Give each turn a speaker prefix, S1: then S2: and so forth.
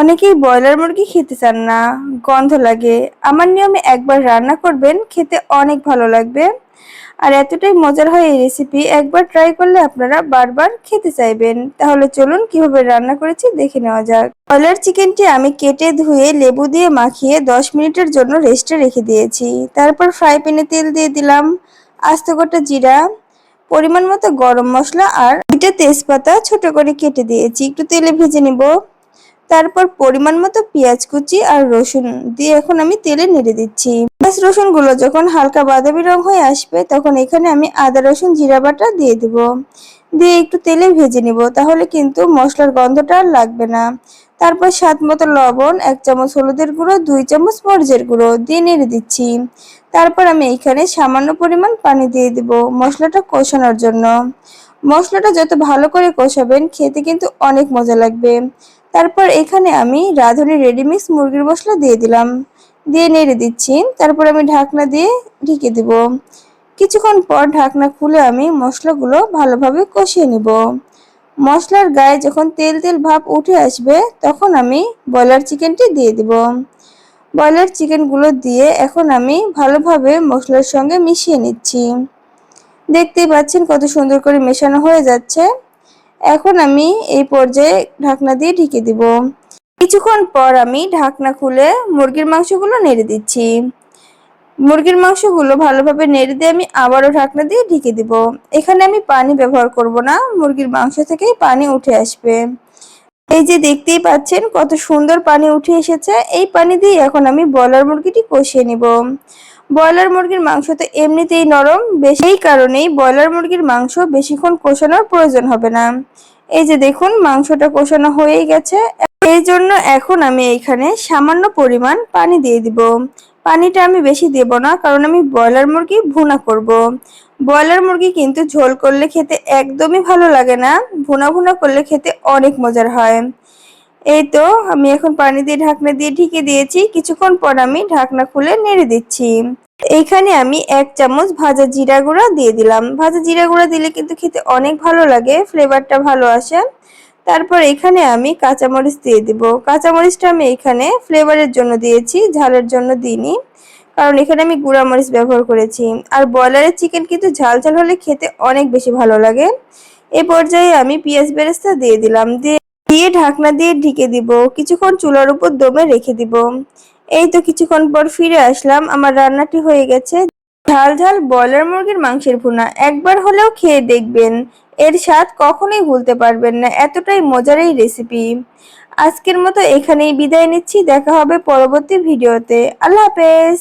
S1: অনেকেই ব্রয়লার মুরগি খেতে চান না, গন্ধ লাগে। আমার নিয়মে একবার রান্না করবেন, খেতে অনেক ভালো লাগবে। আর এতটাই মজার হয় এই রেসিপি একবার ট্রাই করলে আপনারা বারবার খেতে চাইবেন। তাহলে চলুন কীভাবে রান্না করেছি দেখে নেওয়া যাক। ব্রয়লার চিকেনটি আমি কেটে ধুয়ে লেবু দিয়ে মাখিয়ে দশ মিনিটের জন্য রেস্টে রেখে দিয়েছি। তারপর ফ্রাই প্যানে তেল দিয়ে দিলাম, আস্ত গোটা জিরা, পরিমাণ মতো গরম মশলা আর দুইটা তেজপাতা ছোট করে কেটে দিয়েছি। একটু তেলে ভেজে নিব। তারপর পরিমাণ মতো পেঁয়াজ কুচি আর রসুন দিয়ে এখন আমি তেলে নেড়ে দিচ্ছি। পেঁয়াজ রসুনগুলো যখন হালকা বাদামি রং হয়ে আসবে, তখন এখানে আমি আদা, রসুন, জিরা বাটা দিয়ে দিব। দিয়ে একটু তেলে ভেজে নিব, তাহলে কিন্তু মশলার গন্ধটা আর লাগবে না। তারপর স্বাদ মতো লবণ, এক চামচ হলুদের গুঁড়ো, দুই চামচ মরিচের গুঁড়ো দিয়ে নেড়ে দিচ্ছি। তারপর আমি এখানে সামান্য পরিমাণ পানি দিয়ে দিব মশলাটা কষানোর জন্য। মশলাটা যত ভালো করে কষাবেন, খেতে কিন্তু অনেক মজা লাগবে। তারপর এখানে আমি রাঁধুনি রেডিমিক্স মুরগির মশলা দিয়ে দিলাম। দিয়ে নেড়ে দিচ্ছি। তারপর আমি ঢাকনা দিয়ে ঢেকে দিব। কিছুক্ষণ পর ঢাকনা খুলে আমি মশলাগুলো ভালোভাবে কষিয়ে নিব। মশলার গায়ে যখন তেল তেল ভাব উঠে আসবে, তখন আমি ব্রয়লার চিকেনটি দিয়ে দিব। ব্রয়লার চিকেনগুলো দিয়ে এখন আমি ভালোভাবে মশলার সঙ্গে মিশিয়ে নিচ্ছি। দেখতেই পাচ্ছেন কত সুন্দর করে মেশানো হয়ে যাচ্ছে। এখন আমি এই পর্যায়ে ঢাকনা দিয়ে ঢেকে দিব। কিছুক্ষণ পর আমি ঢাকনা খুলে মুরগির মাংসগুলো নেড়ে দিচ্ছি। মুরগির মাংসগুলো ভালোভাবে নেড়ে দিয়ে আমি আবারও ঢাকনা দিয়ে ঢেকে দিব। এখানে আমি পানি ব্যবহার করব না, মুরগির মাংস থেকেই পানি উঠে আসবে। এই যে দেখতেই পাচ্ছেন কত সুন্দর পানি উঠে এসেছে। এই পানি দিয়ে এখন আমি ব্রয়লার মুরগিটি কষিয়ে নিব। ব্রয়লার মুরগির মাংস তো এমনিতেই নরম। বেশি কারণেই ব্রয়লার মুরগির মাংস বেশিক্ষণ কষানোর প্রয়োজন হবে না। এই যে দেখুন, মাংসটা কষানো হয়েই গেছে। এই জন্য এখন আমি এইখানে সামান্য পরিমাণ পানি দিয়ে দিব। পানিটা আমি বেশি দেব না, কারণ আমি ব্রয়লার মুরগি ভুনা করব। ব্রয়লার মুরগি কিন্তু ঝোল করলে খেতে একদমই ভালো লাগে না। ভুনা ভুনা করলে খেতে অনেক মজার হয়। এই তো, আমি এখন পানি দিয়ে ঢাকনা দিয়ে ঢেকে দিয়েছি। কিছুক্ষণ পর আমি ঢাকনা খুলে নেড়ে দিচ্ছি। এইখানে আমি এক চামচ ভাজা জিরা গুঁড়া দিয়ে দিলাম। ভাজা জিরা গুঁড়া দিলে কিন্তু খেতে অনেক ভালো লাগে, ফ্লেভারটা ভালো আসে। তারপর এখানে আমি কাঁচামরিচ দিয়ে দিব। কাঁচামরিচটা আমি এখানে ফ্লেভারের জন্য দিয়েছি, ঝালের জন্য দিইনি। কারণ এখানে আমি গুঁড়া মরিচ ব্যবহার করেছি। আর ব্রয়লারের চিকেন কিন্তু ঝাল ঝাল হলে খেতে অনেক বেশি ভালো লাগে। এ পর্যায়ে আমি পেঁয়াজ বেরেস্তা দিয়ে দিলাম। দিয়ে দিয়ে ঢাকনা দিয়ে ঢেকে দিব, কিছুক্ষণ চুলার উপর দমে রেখে দিব। এই তো কিছুক্ষণ পর ফিরে আসলাম, আমার রান্নাটি হয়ে গেছে। ঝাল ঝাল ব্রয়লার মুরগির মাংসের ভুনা, একবার হলেও খেয়ে দেখবেন। এর স্বাদ কখনোই ভুলতে পারবেন না, এতটাই মজার এই রেসিপি। আজকের মতো এখানেই বিদায় নিচ্ছি, দেখা হবে পরবর্তী ভিডিওতে। আল্লাহ হাফেজ।